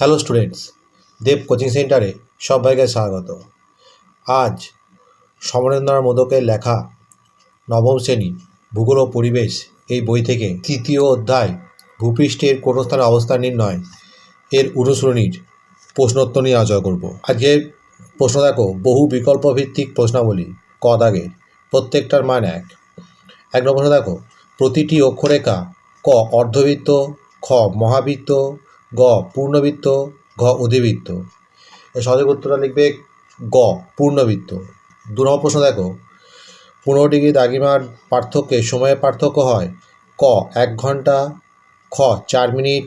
Hello students দেব coaching সেন্টারে সবাইকে স্বাগত। আজ সমরেন্দ্রনাথ মোদকের লেখা নবম শ্রেণি, ভূগোল ও পরিবেশ এই বই থেকে তৃতীয় অধ্যায় ভূপৃষ্ঠের কোনো স্থানে অবস্থান নির্ণয় এর অনুসরণীর প্রশ্নোত্তর নিয়ে আলোচনা করব। আজকের প্রশ্ন দেখো, বহু বিকল্প ভিত্তিক প্রশ্নাবলী, ক দাগের, প্রত্যেকটার মান এক। এক নম্বর দেখো, প্রতিটি অক্ষরেখা ক অর্ধবৃত্ত, খ মহাবৃত্ত গ, পূর্ণবৃত্ত, ঘ অধিবৃত্ত সঠিক উত্তরটা লিখবে গ, পূর্ণবৃত্ত। দু নম্বর প্রশ্ন দেখো। পনেরো ডিগ্রি দাগিমার পার্থক্যে সময়ের পার্থক্য হয়। ক, এক ঘণ্টা। খ, চার মিনিট।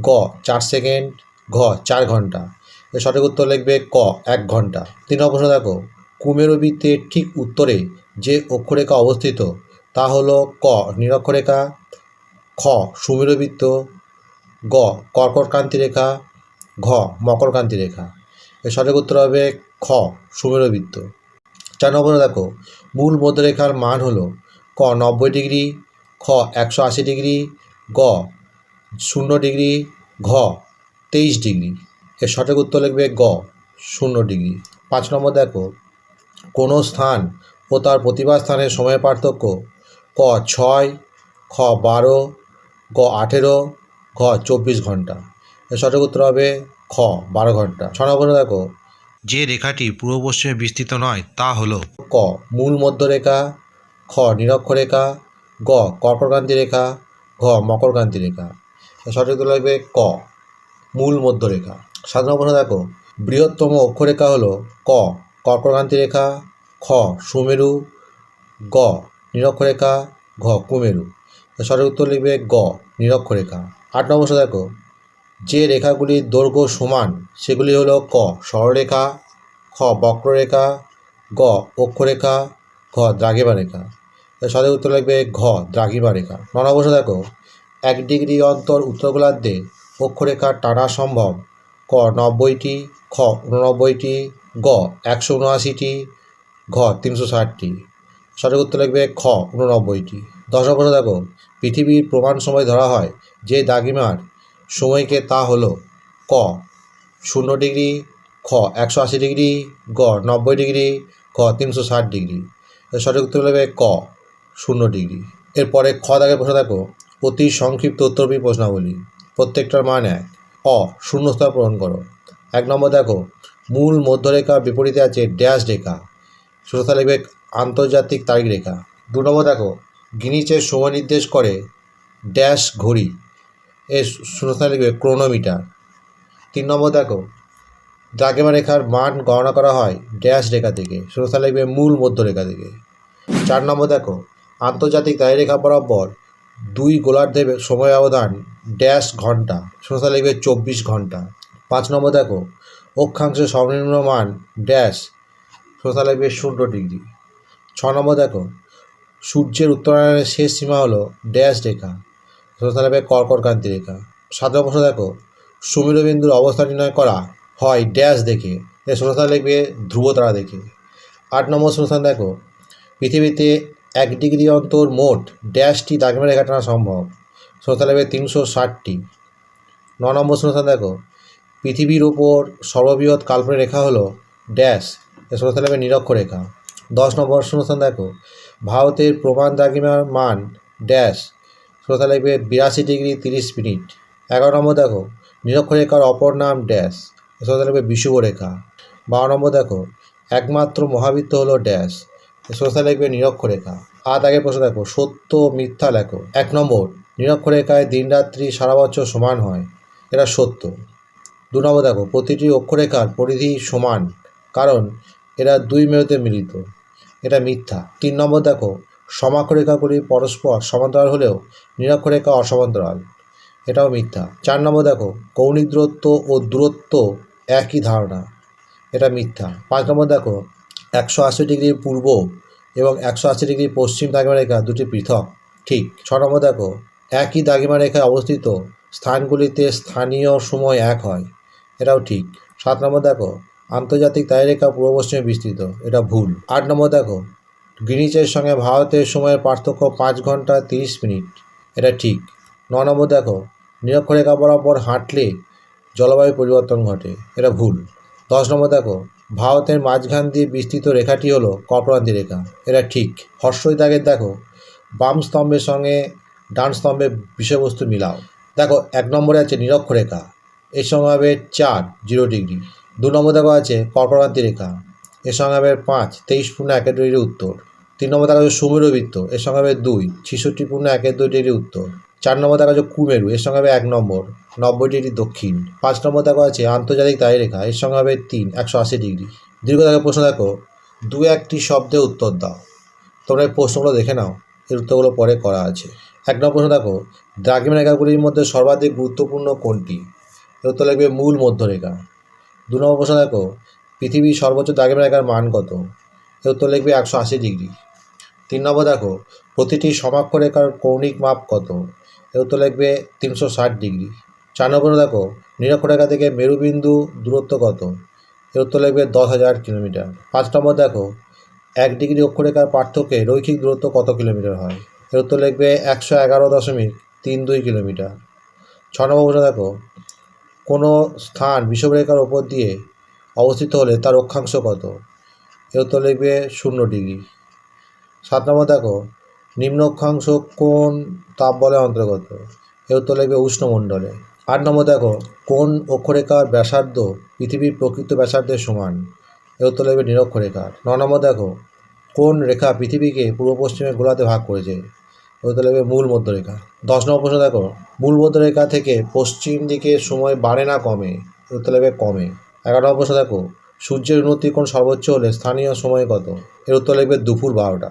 গ, চার সেকেন্ড। ঘ, চার ঘণ্টা। এর সঠিক উত্তর লিখবে ক, এক ঘণ্টা। তিন নম্বর প্রশ্ন দেখো। কুমেরু বৃত্তের ঠিক উত্তরে যে অক্ষরেখা অবস্থিত, তা হলো ক, নিরক্ষরেখা, খ, সুমেরুবৃত্ত গ কর্কটকান্তি রেখা, ঘ মকরকান্তি রেখা। এর সঠিক উত্তর হবে খ, সুমেরুবৃত্ত। চার নম্বরে দেখো, মূল মধ্যরেখার মান হলো ক, নব্বই ডিগ্রি, খ, একশো আশি ডিগ্রি, গ, শূন্য ডিগ্রি, ঘ, তেইশ ডিগ্রি। এর সঠিক উত্তর লিখবে গ, শূন্য ডিগ্রি। পাঁচ নম্বর দেখো, কোনো স্থান ও তার প্রতিবাদ স্থানের সময় পার্থক্য ক, ছয়, খ, বারো, গ, আঠেরো ঘ চব্বিশ ঘণ্টা। সঠিক উত্তর হবে খ, বারো ঘণ্টা। ছ নম্বর দেখো, যে রেখাটি পূর্ব পশ্চিমে বিস্তৃত নয়, তা হলো ক, মূল মধ্যরেখা, খ, নিরক্ষরেখা, গ কর্কটকান্তি রেখা, ঘ মকরকান্তি রেখা। সঠিক উত্তর লাগবে ক, মূল মধ্যরেখা। সাত নম্বর দেখো, বৃহত্তম অক্ষরেখা হলো ক কর্কটকান্তি রেখা, খ, সুমেরু, গ, নিরক্ষরেখা, ঘ, কুমেরু। সঠিক উত্তর লিখবে গ, নিরক্ষরেখা। আট নম্বর দেখো। যে রেখাগুলির দৈর্ঘ্য সমান, সেগুলি হলো ক, সরলরেখা, খ, বক্ররেখা, গ, অক্ষরেখা, ঘ দ্রাঘিমা রেখা সঠিক উত্তর লাগবে ঘ দ্রাঘিমা রেখা ন নম্বর দেখো। এক ডিগ্রি অন্তর উত্তর গোলার্ধে অক্ষরেখা টানা সম্ভব। ক, নব্বইটি, খ উননব্বইটি গ, একশো উনআশিটি, ঘ, তিনশো ষাটটি। সঠিক উত্তর লিখবে খ উননব্বইটি দশ নম্বর দেখো। পৃথিবীর প্রমাণ সময় ধরা হয় যে দাগিমার সময়কে তা হলো ক, শূন্য ডিগ্রি, খ, একশো আশি ডিগ্রি, গ, নব্বই ডিগ্রি খ তিনশো ষাট ডিগ্রি। সঠিক উত্তর হবে ক, শূন্য ডিগ্রি। এরপরে খ দাগের প্রশ্ন দেখো। অতি সংক্ষিপ্ত উত্তরবী প্রশ্নাবলী। প্রত্যেকটার মান এক। অ শূন্যস্থান পূরণ করো। এক নম্বর দেখো, মূল মধ্যরেখার বিপরীতে আছে ড্যাশ রেখা। শূন্যস্থান লিখবে আন্তর্জাতিক তারিখ রেখা। দু নম্বর দেখো গিনিচের সময় নির্দেশ করে ড্যাশ ঘড়ি। এর শূন্যস্থান লিখবে ক্রোনোমিটার। তিন নম্বর দেখো, দ্রাঘিমা রেখার মান গণনা করা হয় ড্যাশ রেখা থেকে, শূন্যস্থান লিখবে মূল মধ্যরেখা থেকে। চার নম্বর দেখো, আন্তর্জাতিক তারিখ রেখা বরাবর দুই গোলার্ধের সময় ব্যবধান ড্যাশ ঘণ্টা, শূন্যস্থান লিখবে চব্বিশ ঘণ্টা। পাঁচ নম্বর দেখো অক্ষাংশের সর্বনিম্ন মান ড্যাশ, শূন্যস্থান লিখবে শূন্য ডিগ্রি। ছ নম্বর দেখো, সূর্যের উত্তরায়ণের শেষ সীমা হলো ড্যাশ রেখা। শূন্যস্থান লিখবে কর্কটকান্তি রেখা। সাত নম্বর প্রশ্ন দেখো সুমেরুবিন্দুর অবস্থান নির্ণয় করা হয় ড্যাশ দেখে। এর শূন্যস্থান লিখবে ধ্রুব তারা দেখে। আট নম্বর শূন্যস্থান দেখো, পৃথিবীতে এক ডিগ্রি অন্তর মোট ড্যাশটি দাগমা রেখা টানা সম্ভব। শূন্যস্থান লিখবে তিনশো ষাটটি। ন নম্বর শূন্যস্থান দেখো, পৃথিবীর ওপর সর্ববৃহৎ কাল্পনিক রেখা হলো ড্যাশ। এর শূন্যস্থান লিখবে নিরক্ষরেখা দশ নম্বর শূন্যস্থান দেখো, ভারতের প্রমাণ দাগিমার মান ড্যাশ। শূন্যস্থান লিখবে বিরাশি ডিগ্রি তিরিশ মিনিট। এগারো নম্বর দেখো, নিরক্ষরেখার অপর নাম ড্যাশ। শূন্যস্থান লিখবে বিষুব রেখা বারো নম্বর দেখো, একমাত্র মহাবৃত্ত হলো ড্যাশ। শূন্যস্থান লিখবে নিরক্ষরেখা। আর আগে প্রশ্ন দেখো, সত্য মিথ্যা লেখো। এক নম্বর, নিরক্ষরেখায় দিনরাত্রি সারা বছর সমান হয়। এটা সত্য। দু নম্বর দেখো, প্রতিটি অক্ষরেখার পরিধি সমান। কারণ এরা দুই মেরুতে মিলিত। এটা মিথ্যা। তিন নম্বর দেখো সমাক্ষরেখাগুলি পরস্পর সমান্তরাল হলেও নিরক্ষরেখা অসমান্তরাল। এটাও মিথ্যা। চার নম্বর দেখো, কৌণিক দূরত্ব ও দূরত্ব একই ধারণা। এটা মিথ্যা। পাঁচ নম্বর দেখো, একশো আশি ডিগ্রি পূর্ব এবং একশো আশি ডিগ্রি পশ্চিম দাগিমা রেখা দুটি পৃথক। ঠিক। ছ নম্বর দেখো, একই দাগিমা রেখায় অবস্থিত স্থানগুলিতে স্থানীয় সময় এক হয়। এটাও ঠিক। সাত নম্বর দেখো, আন্তর্জাতিক তাই রেখা পূর্ব পশ্চিমে বিস্তৃত। এটা ভুল। আট নম্বর দেখো গ্রিনিচের সঙ্গে ভারতের সময়ের পার্থক্য পাঁচ ঘণ্টা তিরিশ মিনিট। এটা ঠিক। ন নম্বর দেখো, নিরক্ষরেখা বরাবর হাঁটলে জলবায়ু পরিবর্তন ঘটে। এটা ভুল। দশ নম্বর দেখো, ভারতের মাঝখান দিয়ে বিস্তৃত রেখাটি হলো কর্করান্তি রেখা। এটা ঠিক। হর্ষই দাগের দেখো, বাম স্তম্ভের সঙ্গে ডান স্তম্ভের বিষয়বস্তু মিলাও। দেখো, এক নম্বরে আছে নিরক্ষরেখা। এর সঙ্গে হবে চার, জিরো ডিগ্রি। দু নম্বর দেখো আছে কর্করান্তি রেখা। এর সঙ্গে হবে পাঁচ, তেইশ পূর্ণ একের উত্তর। তিন নম্বর দেখা যাচ্ছে সুমেরুবৃত্ত এর সঙ্গে হবে দুই, ছিষট্টি পূর্ণ একের দুই ডিগ্রি উত্তর। চার নম্বর দেখা যাচ্ছে কুমেরু, এর সঙ্গে হবে এক নম্বর নব্বই ডিগ্রি দক্ষিণ। পাঁচ নম্বর দেখা আছে আন্তর্জাতিক তাই রেখা এর সঙ্গে হবে তিন, একশো আশি ডিগ্রি। দীর্ঘ দেখা প্রশ্ন দেখো, দু একটি শব্দে উত্তর দাও। তোমরা এই প্রশ্নগুলো দেখে নাও, এর উত্তরগুলো পরে করা আছে। এক নম্বর প্রশ্ন দেখো দ্রাঘিমা রেখাগুলির মধ্যে সর্বাধিক গুরুত্বপূর্ণ কোনটি? এর উত্তর লিখবে মূল মধ্যরেখা। দু নম্বর প্রশ্ন দেখো, পৃথিবীর সর্বোচ্চ দ্রাঘিমা রেখার মান কত? এর উত্তর লিখবে একশো আশি ডিগ্রি। তিন নম্বর দেখো, প্রতিটি সমাক্ষরেখার কৌণিক মাপ কত? এর উত্তর লিখবে তিনশো ষাট ডিগ্রি। চার নম্বর দেখো, নিরক্ষরেখা থেকে মেরুবিন্দু দূরত্ব কত? এর উত্তর লিখবে দশ হাজার কিলোমিটার। পাঁচ নম্বর দেখো, এক ডিগ্রি অক্ষরেখার পার্থক্যে রৈখিক দূরত্ব কত কিলোমিটার হয়? এর উত্তর লিখবে একশো এগারো দশমিক তিন দুই কিলোমিটার। ছ নম্বর প্রশ্ন দেখো, কোনো স্থান বিষুবরেখার ওপর দিয়ে অবস্থিত হলে তার অক্ষাংশ কত? এর উত্তর লিখবে শূন্য ডিগ্রি। সাত নম্বর দেখো নিম্ন অক্ষাংশ কোন তাপ বলে অন্তর্গত। এর উত্তর লিখবে উষ্ণমণ্ডলে। আট নম্বর দেখো কোন অক্ষরেখার ব্যাসার্ধ পৃথিবীর প্রকৃত ব্যাসার্ধের সমান। এর উত্তর লিখবে নিরক্ষরেখার ন নম্বর দেখো কোন রেখা পৃথিবীকে পূর্ব পশ্চিমে গোলাতে ভাগ করেছে। উত্তর লিখবে মূল মধ্যরেখা। দশ নম্বর প্রশ্ন দেখো মূল মধ্যরেখা থেকে পশ্চিম দিকে সময় বাড়ে না কমে? উত্তর লিখবে কমে। এগারো নম্বর প্রশ্ন দেখো সূর্যের উন্নতি কোন সর্বোচ্চ হলে স্থানীয় সময় কত? এর উত্তর লিখবে দুপুর বারোটা।